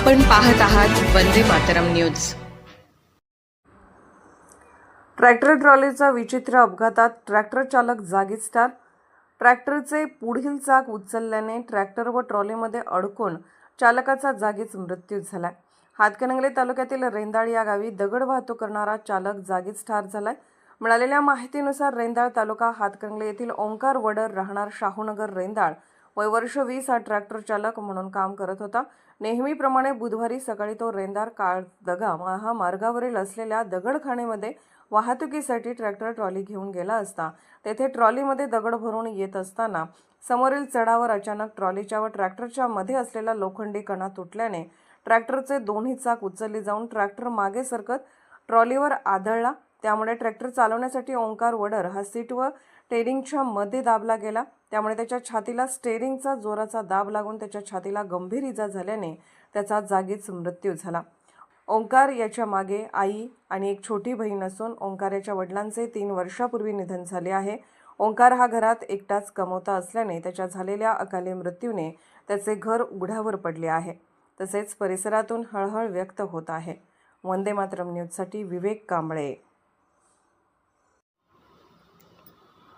आपण पाहत आहात वंदे मातरम न्यूज. ट्रॅक्टर ट्रॉलीचा विचित्र अपघातात ट्रॅक्टर चालक जागीच ठार ट्रॅक्टरचे पुढील चाक उचलल्याने ट्रॅक्टर व ट्रॉलीमध्ये अडकून चालकाचा जागीच मृत्यू झाला हातकणंगले तालुक्यातील रेंदाळ या गावी दगड वाहतूक करणारा चालक जागीच ठार झालाय. मिळालेल्या माहितीनुसार रेंदाळ तालुका हातकणंगले येथील ओंकार वडर राहणार शाहूनगर रेंदाळ. वय वर्ष वीस हा ट्रॅक्टर चालक म्हणून काम करत होता. नेहमीप्रमाणे बुधवारी सकाळी तो रेंदार काळदगा महामार्गावरील असलेल्या दगडखाणीमध्ये वाहतुकीसाठी ट्रॅक्टर ट्रॉली घेऊन गेला असता. तेथे ट्रॉलीमध्ये दगड भरून येत असताना समोरील चढावर अचानक ट्रॉलीच्या व ट्रॅक्टरच्या मध्ये असलेला लोखंडी कणा तुटल्याने ट्रॅक्टरचे दोन्ही चाक उचलली जाऊन ट्रॅक्टर मागे सरकत ट्रॉलीवर आदळला. त्यामुळे ट्रॅक्टर चालवण्यासाठी ओंकार वडर हा सीट व टेरिंगच्या मध्ये दाबला गेला. त्यामुळे त्याच्या छातीला स्टेरिंगचा जोराचा दाब लागून त्याच्या छातीला गंभीर इजा झाल्याने त्याचा जागीच मृत्यू झाला. ओंकार याच्या मागे आई आणि एक छोटी बहीण असून ओंकार याच्या वडिलांचे तीन वर्षापूर्वी निधन झाले आहे. ओंकार हा घरात एकटाच कमवता असल्याने त्याच्या झालेल्या अकाली मृत्यूने त्याचे घर उघड्यावर पडले आहे. तसेच परिसरातून हळहळ व्यक्त होत आहे. वंदे मातरम न्यूजसाठी विवेक कांबळे.